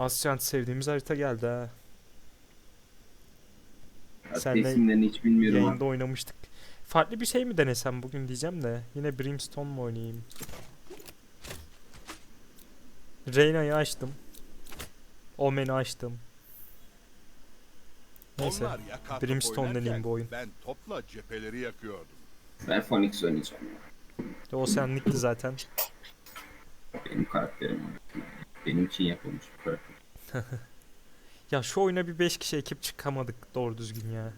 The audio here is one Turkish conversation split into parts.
Asyant sevdiğimiz harita geldi ha. Senle isimlerini hiç bilmiyorum. Yayında oynamıştık. Farklı bir şey mi denesem bugün diyeceğim de. Yine Brimstone mu oynayayım? Reyna'yı açtım. Omen'i açtım. Neyse. Brimstone deneyeyim bu oyun. Ben topla cepheleri yakıyordum. Ben Phoenix oynayacağım. ya. O senlikti zaten. Benim karakterim. Benim için yapılmış bir karakter. Ya şu oyuna bir 5 kişi ekip çıkamadık doğru düzgün ya.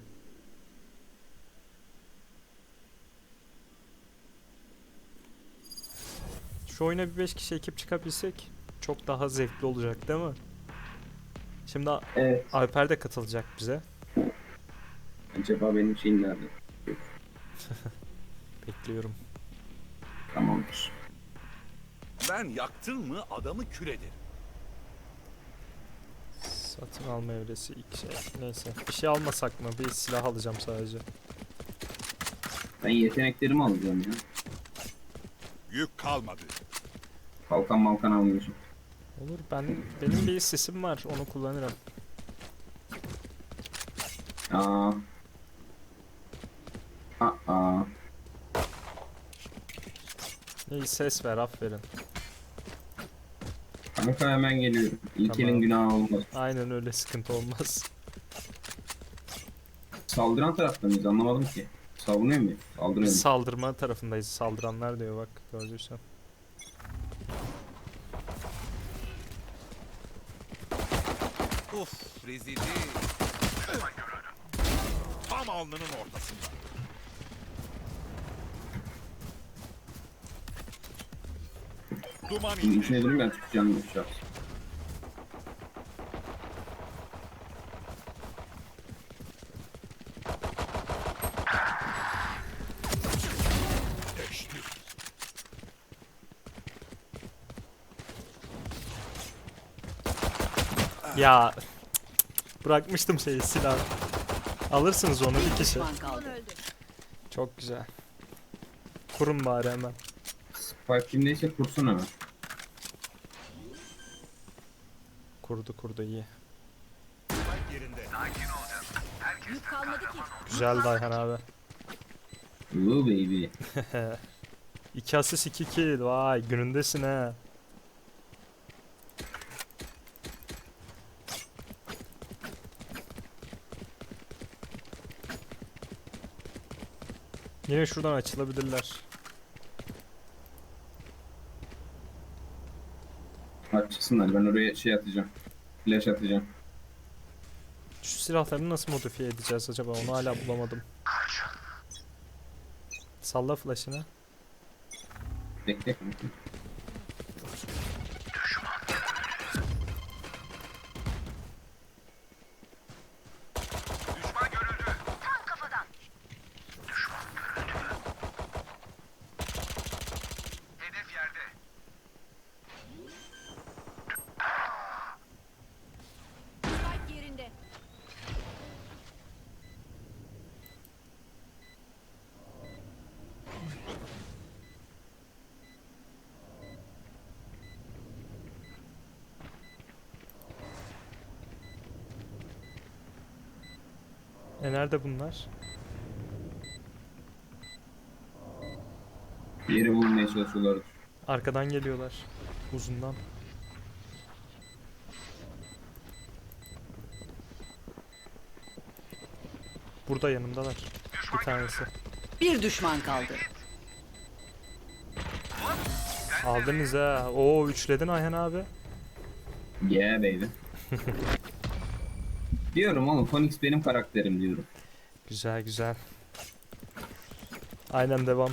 Şu oyuna bir 5 kişi ekip çıkabilsek çok daha zevkli olacak değil mi? Şimdi Evet. Alper de katılacak bize. Acaba benim şeyim nerede? Bekliyorum. Tamamdır. Ben yaktın mı adamı kül ederim. Satın alma evresi ilk şey. Neyse. Bir şey almasak mı? Bir silah alacağım sadece. Ben yeteneklerimi alacağım ya. Yük kalmadı. Kalkan malkan almayacağım. Olur ben benim bir sesim var onu kullanırım. Aa. Aa. İyi ses ver aferin. Kanka hemen geliyorum. İlkelin Tamam. günahı olmaz. Aynen öyle sıkıntı olmaz. Saldıran tarafta mıyız anlamadım ki. Savunuyor muyuz? Saldırıyor muyuz? Saldırma tarafındayız. Saldıranlar diyor bak gördüysen. Uf rezildi. Tam alnının ortasında. Duman içine durayım ben tutacağım bir şey. Geçti. Ya bırakmıştım şeyi silah. Alırsınız onu bir kişi. Düşman kaldı. Çok güzel. Kurun bari hemen. Spike kimdeyse kursun hemen. Kurdu kurdu iyi. Spike yerinde. Yük kalmadı ki. Güzel Dayhan abi. Ooh baby. 2 asist 2 kill. Vay günündesin ha. Yine şuradan açılabilirler. Açsınlar ben oraya şey atacağım. Flash atacağım. Şu silahları nasıl modifiye edeceğiz acaba? Onu hala bulamadım. Salla flash'ını. Bekle. E nerede bunlar? Yeri bulmaya çalışıyorlar. Arkadan geliyorlar. Uzundan. Burada yanımdalar. Bir tanesi. Bir düşman kaldı. Aldınız ha. Oo üçledin Ayhan abi. Yeah baby. diyorum oğlum Phoenix benim karakterim diyorum. Güzel güzel. Aynen devam.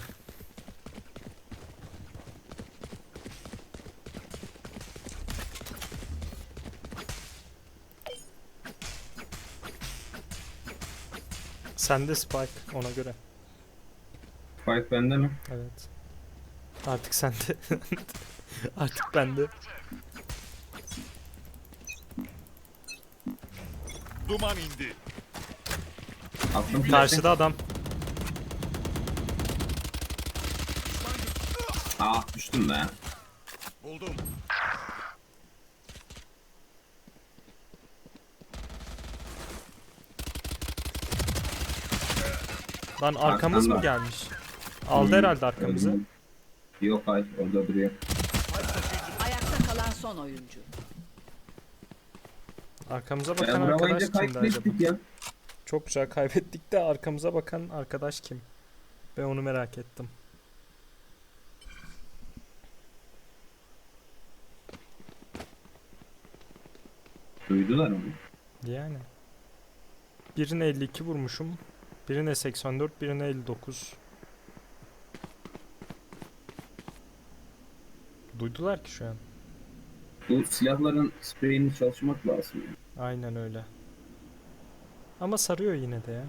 Sende Spike ona göre. Spike bende mi? Evet. Artık sende. Artık bende. Duman indi. Attım. Karşıda adam. Ah düştüm be. Buldum. Lan arkamız Arkamda. mı gelmiş? Aldı hmm, herhalde arkamızı. Yok hayır orada duruyor. Ayakta kalan son oyuncu. Arkamıza bakan vuramayınca arkadaş kimdi acaba? ya. Çok güzel kaybettik de arkamıza bakan arkadaş kim? Ben onu merak ettim. Duydular onu. Yani. Birine 52 vurmuşum. Birine 84, birine 59. Duydular ki şu an. Bu silahların spreyini çalışmak lazım. ya. Aynen öyle. Ama sarıyor yine de ya.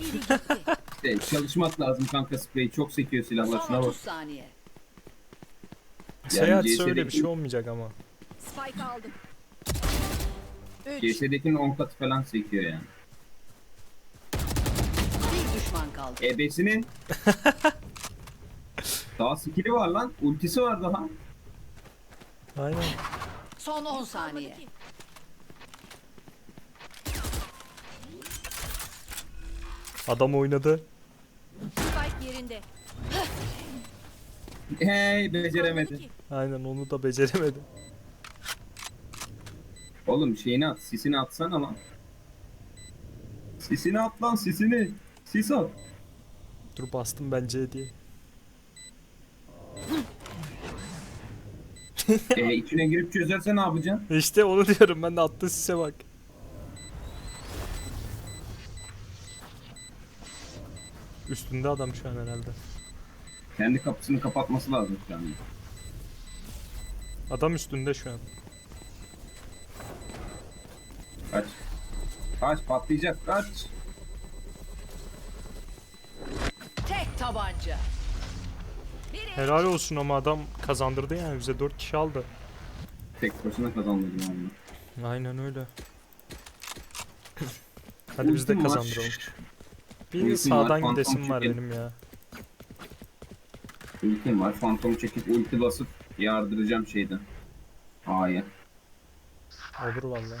İşte çalışmak lazım kanka spreyi. Çok sekiyor silahlar. Son Şuna bak. 30 saniye. Seyahat CS'deki öyle bir şey olmayacak ama. Spike aldım. 3. CS'dekinin 10 katı falan sekiyor yani. Bir düşman kaldı. Ebesinin daha skill'i var lan. Ultisi var daha. Aynen. Son 10 saniye. Adam oynadı. Spike yerinde. Hey beceremedi. Aynen onu da beceremedi. Oğlum şeyini at. Sisini atsana lan. Sisini at lan sisini. Sis at. Dur bastım bence diye. E, içine girip çözerse ne yapacaksın? İşte onu diyorum ben de attı size bak. Üstünde adam şu an herhalde. Kendi kapısını kapatması lazım şu an. Adam üstünde şu an. Kaç. Kaç patlayacak kaç. Tek tabanca. Helal olsun ama adam kazandırdı yani bize 4 kişi aldı. Tek başına kazandırdım onu. Aynen öyle. Hadi biz de Ultim var. kazandıralım. Bir Ultim var, sağdan fantom gidesim var çekin. benim ya. Ultim var. Fantom çekip ulti basıp yardıracağım şeyden. A'ya. Olur vallahi.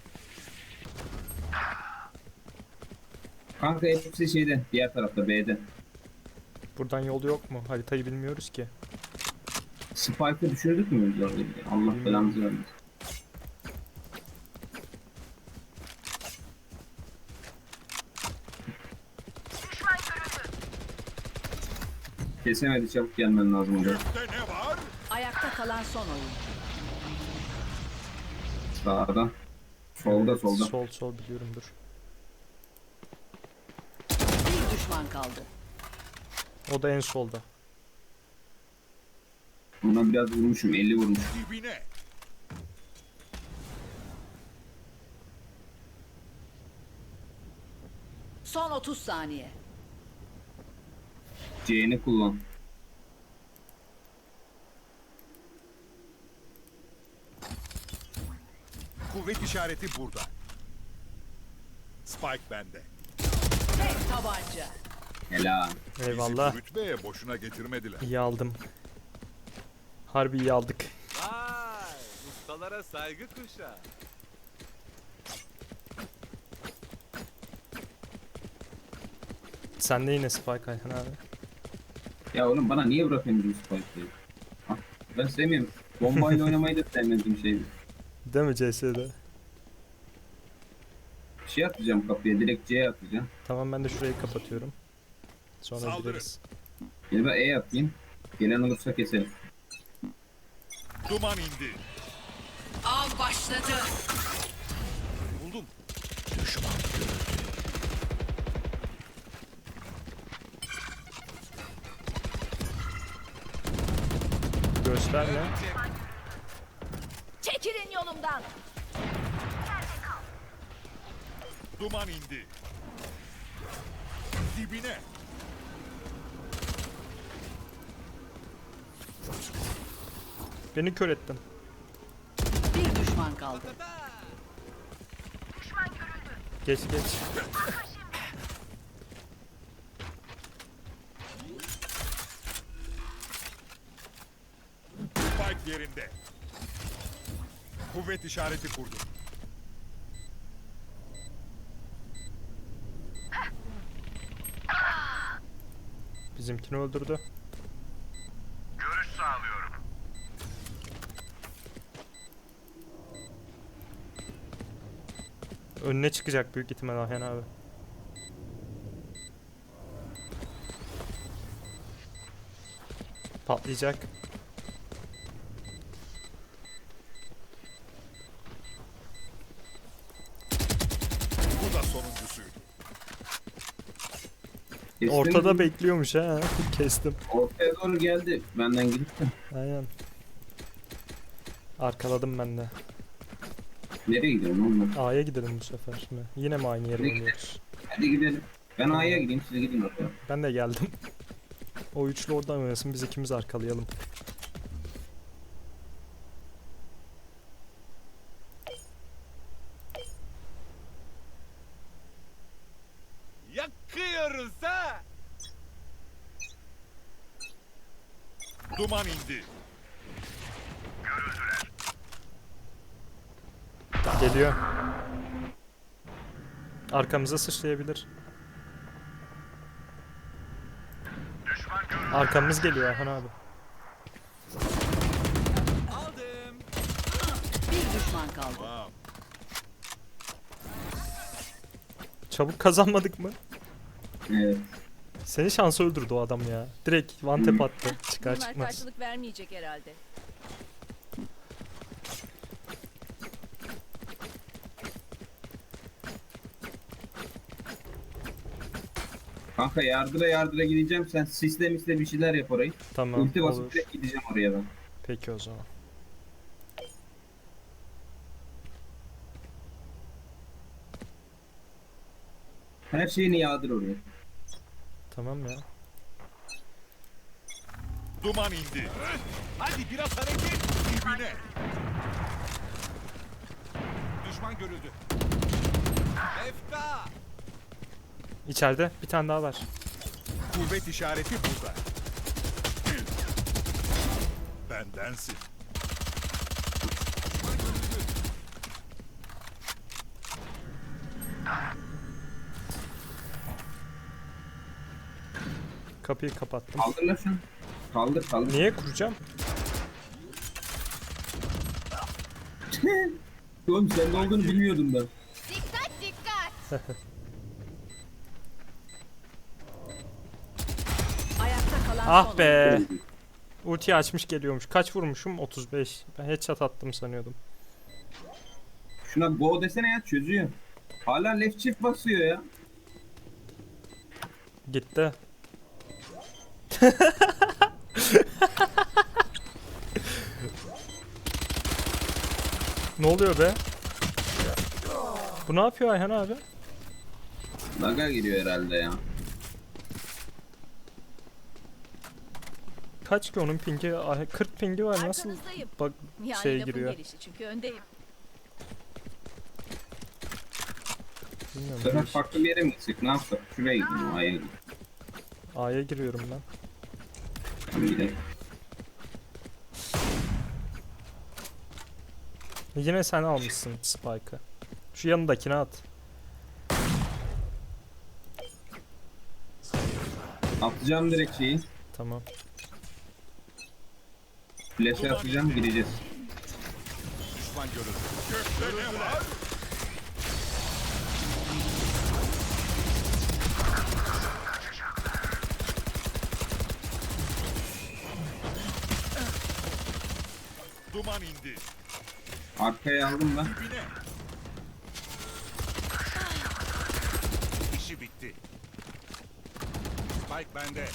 Kanka hepsi şeyde diğer tarafta B'de. Buradan yol yok mu? Haritayı bilmiyoruz ki. Spike'ı düşürdük mü biz orada? Allah belamızı vermesin. Kesemedi çabuk gelmen lazım oraya. Ayakta kalan son oyuncu. Sağda. Solda solda. Sol sol biliyorum dur. Bir düşman kaldı. O da en solda. Buna biraz vurmuşum 50 vurmuş. Dibine. Son 30 saniye. C'ni kullan. Kuvvet işareti burada. Spike bende. Tek tabanca. Helal. Eyvallah. Bizi rütbeye boşuna getirmediler. İyi aldım. Harbi iyi aldık. Vay, ustalara saygı kuşağı. Sen de yine Spike Ayhan abi. Ya oğlum bana niye bırakıyorsun Spike'ı? Ah, Ben sevmiyorum. Bombayla oynamayı da sevmediğim şey. Değil mi CS'de? Şey atacağım kapıya. Direkt C'ye atacağım. Tamam ben de şurayı kapatıyorum. Sonra Saldırın. gideriz. Ya da E atayım. Gelen olursa keselim. Duman indi. Av başladı. Buldum. Gösterme. Başımdan. Duman indi. Dibine. Beni kör ettin. Bir düşman kaldı. Geç geç. Spike yerinde. Kuvvet işareti kurdum. Bizimkini öldürdü. Görüş sağlıyorum. Önüne çıkacak büyük ihtimal Ahyan abi. Patlayacak. Kestim. Ortada bekliyormuş ha. Kestim. Ortaya doğru geldi. Benden de. Aynen. Arkaladım ben de. Nereye gidiyorsun oğlum? A'ya gidelim bu sefer mi? Yine mi aynı yere Hadi gidelim. oynuyoruz? Hadi gidelim. Ben A'ya gideyim siz gidin ortaya. Ben de geldim. o üçlü oradan oynasın biz ikimiz arkalayalım. Yakıyoruz ha. Duman indi. Geliyor. Arkamıza sıçrayabilir. Arkamız geliyor Erhan abi. Aldım. Bir düşman kaldı. Wow. Çabuk kazanmadık mı? Evet. Seni şansa öldürdü o adam ya. Direkt one tap attı. Çıkar Bunlar çıkmaz. karşılık vermeyecek herhalde. Kanka yardıra yardıra gideceğim. Sen sisle misle bir şeyler yap orayı. Tamam Ulti basıp olur. direkt gideceğim oraya ben. Peki o zaman. Her şeyini yağdır oraya. Tamam ya. Duman indi. Hadi biraz hareket. Dibine. Düşman görüldü. Efka. İçeride bir tane daha var. Kuvvet işareti burada. Bendensin. Kapıyı kapattım. Kaldır lan şunu. Kaldır kaldır. Niye kuracağım? Oğlum sende olduğunu bilmiyordum ben. Dikkat dikkat. Ayakta kalan Ah be. Ulti açmış geliyormuş. Kaç vurmuşum? 35. Ben headshot attım sanıyordum. Şuna go desene ya çözüyor. Hala left shift basıyor ya. Gitti. Ne oluyor be? Bu ne yapıyor Ayhan abi? Laga giriyor herhalde ya. Kaç ki onun pingi? Ay, 40 pingi var nasıl? Arkanızdayım. Bak Yani şey lafın giriyor. gelişi çünkü öndeyim. Bilmiyorum. sefer farklı bir yere mi gitsek? Ne yapsak? Şuraya gidelim. A'ya gidelim. A'ya giriyorum ben. Hadi gidelim. Yine sen almışsın Spike'ı. Şu yanındakini at. Atacağım direkt şeyi. Tamam. Flash'e atacağım gireceğiz. Düşman görüldü. Gökte ne var? Duman indi. Arkaya aldım ben. Dibine. İşi bitti. Spike bende.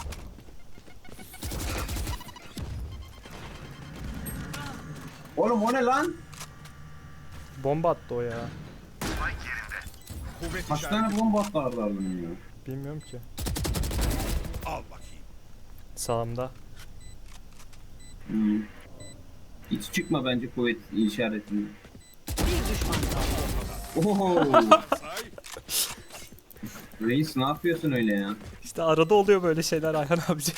Oğlum o ne lan? Bomba attı o ya. Kuvvet Kaç tane bomba atlardı ardından ya? Bilmiyorum ki. Al bakayım. Sağımda. Hmm. Hiç çıkma bence kuvvet işaretini. Bir düşman kaldı. Oho! Reis ne yapıyorsun öyle ya? İşte arada oluyor böyle şeyler Ayhan abicim.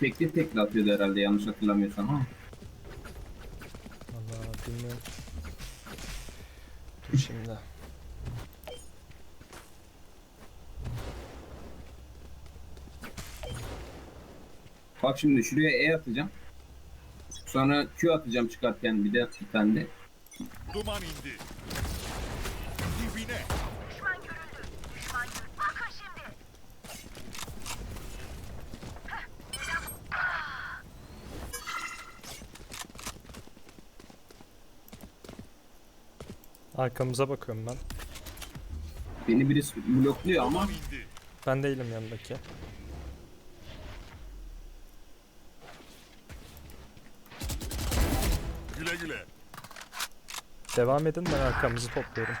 Tekli tekli atıyordu herhalde yanlış hatırlamıyorsam. Ha. Valla bilmiyorum. Dur şimdi. Bak şimdi şuraya E atacağım. Sonra Q atacağım çıkarken bir de bir tane de. Duman indi. Dibine. Arkamıza bakıyorum ben. Beni birisi blokluyor ama Duman indi. Ben değilim yanındaki. Devam edin ben arkamızı topluyorum.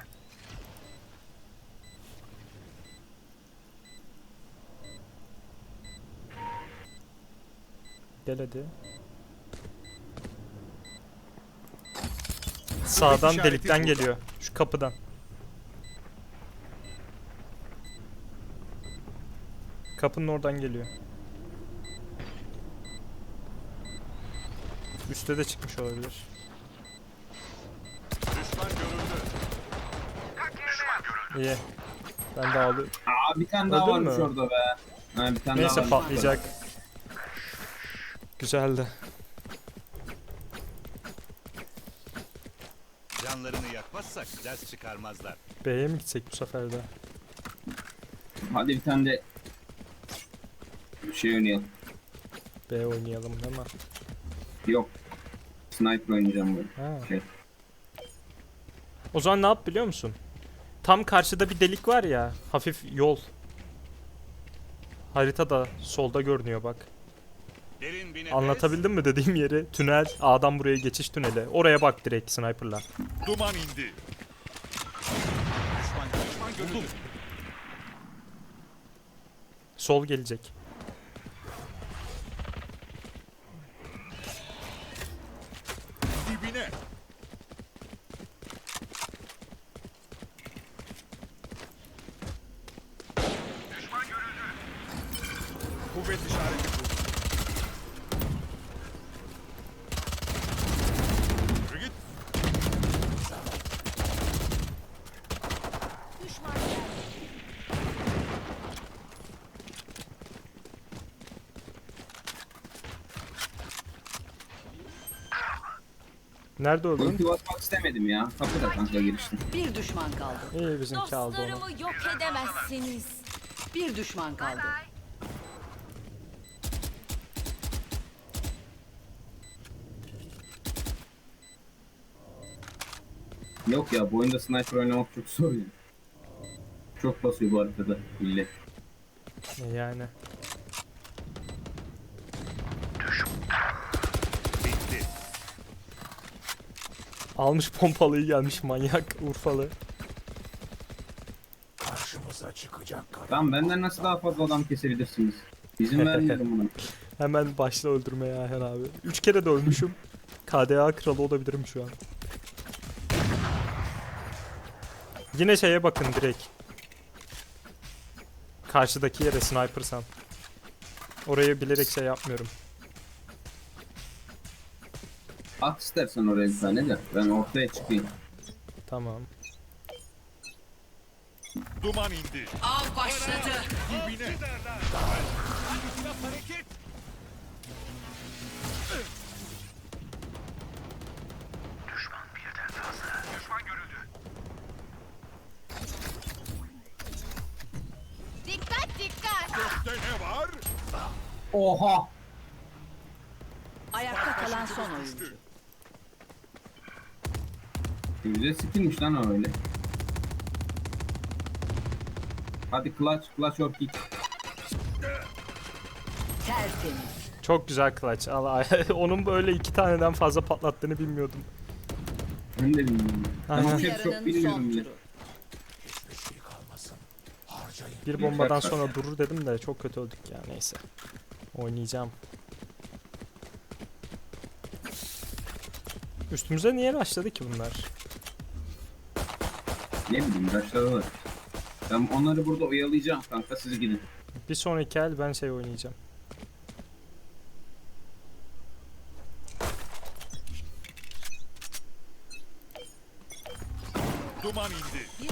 Gel hadi. Sağdan delikten geliyor. Şu kapıdan. Kapının oradan geliyor. Üste de çıkmış olabilir. İyi. Ben de ağlıyorum. Aa bir tane daha Öldün varmış mü? orada be. Ha, bir tane Neyse daha varmış. patlayacak. Güzeldi. Canlarını yakmazsak ders çıkarmazlar. B'ye mi gitsek bu sefer de? Hadi bir tane de bir şey oynayalım. B oynayalım değil mi? Yok. Sniper oynayacağım ben. Ha. Şey. O zaman ne yap biliyor musun? Tam karşıda bir delik var ya. Hafif yol. Haritada solda görünüyor bak. Derin bir nefes. Anlatabildim mi dediğim yeri? Tünel. A'dan buraya geçiş tüneli. Oraya bak direkt sniperla. Duman indi. Düşman, düşman görüldü. Sol gelecek. Dibine. Kuvvet işareti bu. Yürü git. Düşman geldi. Nerede öldün? Ulti basmak istemedim ya. Kapıda kanka giriştim. Bir düşman kaldı. İyi bizimki aldı onu. Dostlarımı yok edemezsiniz. Bir düşman kaldı. Yok ya bu oyunda sniper oynamak çok zor ya. Çok basıyor bu haritada millet. Yani. Almış pompalıyı gelmiş manyak Urfalı. Tamam benden nasıl daha fazla adam kesebilirsiniz? İzin vermiyorum buna. Hemen başla öldürmeye Ayhan abi. Üç kere de ölmüşüm. KDA kralı olabilirim şu an. Yine şeye bakın direkt. Karşıdaki yere snipersan. Orayı bilerek şey yapmıyorum. At istersen oraya bir tane de ben ortaya çıkayım. Tamam. Duman indi. Av başladı. Dibine. Hadi silah hareket. Dikkat dikkat. Gökte ne var? Oha! Ayakta kalan son oyuncu. Güzel skillmiş lan o öyle. Hadi clutch, clutch or kick. Tertemiz. Çok güzel clutch. Allah onun böyle iki taneden fazla patlattığını bilmiyordum. Ben de bilmiyorum. Ben Aynen. o çok Yarının bilmiyorum son bile. turu. Bir bombadan sonra durur dedim de çok kötü öldük ya neyse. Oynayacağım. Üstümüze niye rushladı ki bunlar? Ne bileyim başladılar. Ben onları burada oyalayacağım kanka siz gidin. Bir sonraki el ben şey oynayacağım. Duman indi.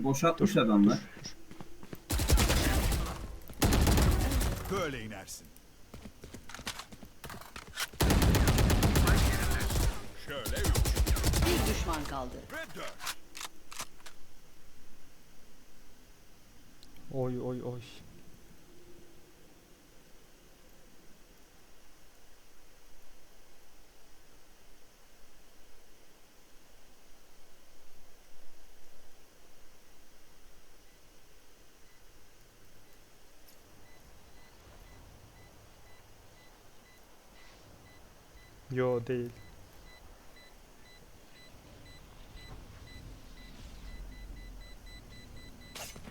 Burayı boşaltmış adamlar. Böyle inersin. Şöyle üç Bir düşman kaldı. ve dört. Oy oy oy. Yo değil.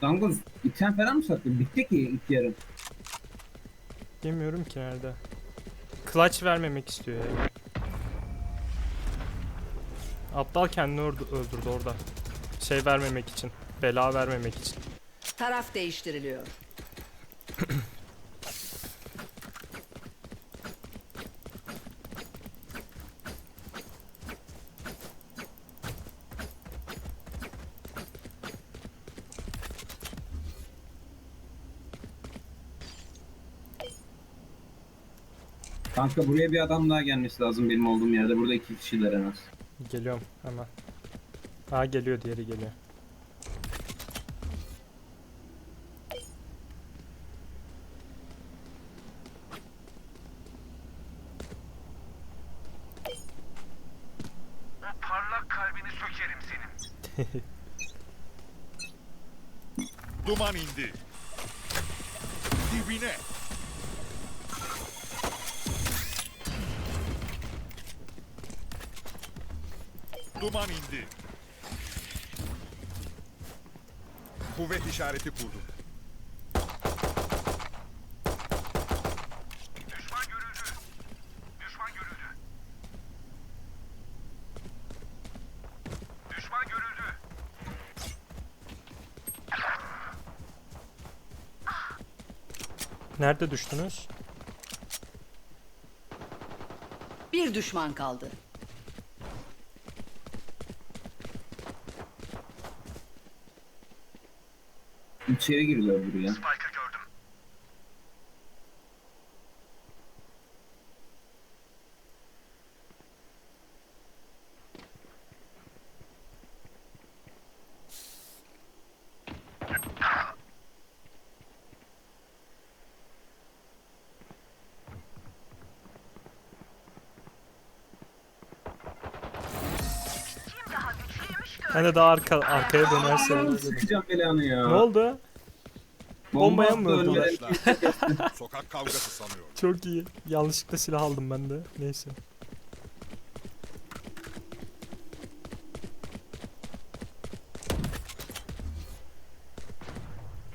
Dangoz item falan mı sattın? Bitti ki ilk yarım. Bilmiyorum ki nerede. Clutch vermemek istiyor ya. Aptal kendini öldü- öldürdü orada. Şey vermemek için. Bela vermemek için. Taraf değiştiriliyor. Kanka buraya bir adam daha gelmesi lazım benim olduğum yerde. Burada iki kişiler en az. Geliyorum hemen. Ha geliyor diğeri geliyor. O parlak kalbini sökerim senin. Duman indi. Dibine. Duman indi. Kuvvet işareti kurdum. Düşman görüldü. Düşman görüldü. Düşman görüldü. Nerede düştünüz? Bir düşman kaldı. İçeri giriyorlar buraya. Spike'ı gördüm. Ben de daha arka, arkaya dönerse. Sıkacağım belanı ya. ne oldu? Bombaya mı öldüler? Sokak kavgası sanıyorum. Çok iyi. Yanlışlıkla silah aldım ben de. Neyse.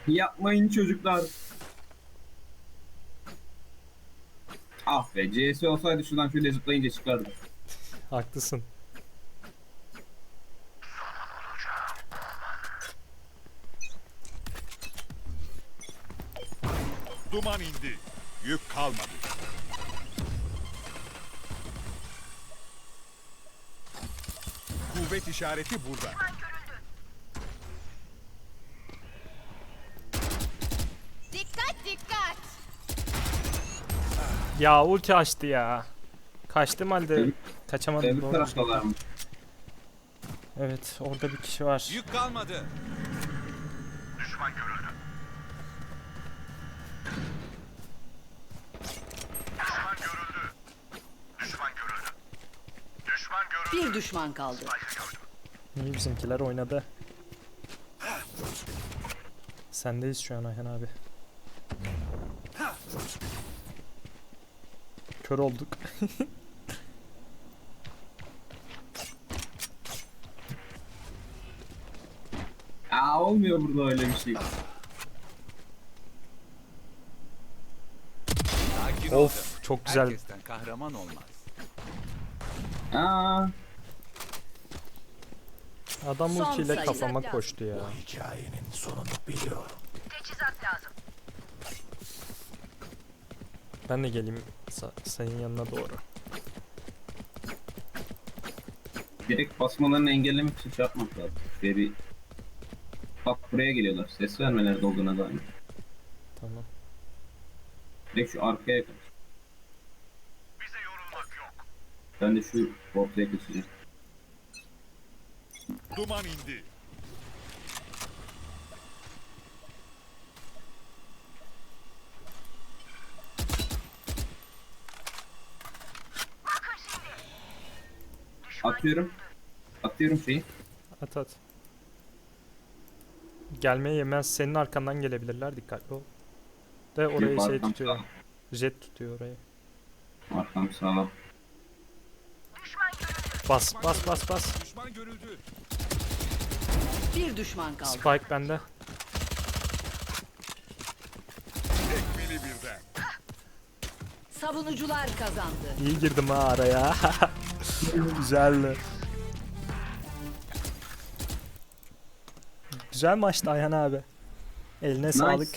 Yapmayın çocuklar. Ah be CS olsaydı şuradan şöyle zıplayınca çıkardım. Haklısın. Duman indi. Yük kalmadı. Kuvvet işareti burada. Dikkat dikkat. Ya ulti açtı ya. Kaçtım halde kaçamadım. Öbür doğru. Evet orada bir kişi var. Yük kalmadı. Bir düşman kaldı. İyi bizimkiler oynadı. Sendeyiz şu an Ayhan abi. Kör olduk. Aa olmuyor burada öyle bir şey. Sakin of çok güzel. Herkesten kahraman olmaz. Aa Adam Son ultiyle sayı. kafama koştu ya. Ben de geleyim sa- sayın yanına doğru. direkt basmalarını engellemek için şey yapmak lazım. Şuraya bir Bak buraya geliyorlar. Ses vermelerde olduğuna dair. Tamam. Direkt şu arkaya kaç. Ben de şu ortaya kaçacağım. Duman indi. Atıyorum. Atıyorum şeyi. At at. Gelmeye yemez. Senin arkandan gelebilirler. Dikkatli ol. De orayı Yok, şey arkam tutuyor. Jet tutuyor orayı. sağ. Arkam sağlam. Bas bas bas bas. Düşman görüldü. Bir düşman kaldı. Spike bende. Tekmili birden. Savunucular kazandı. İyi girdim ha araya. Güzeldi. Güzel maçtı Ayhan abi. Eline sağlık.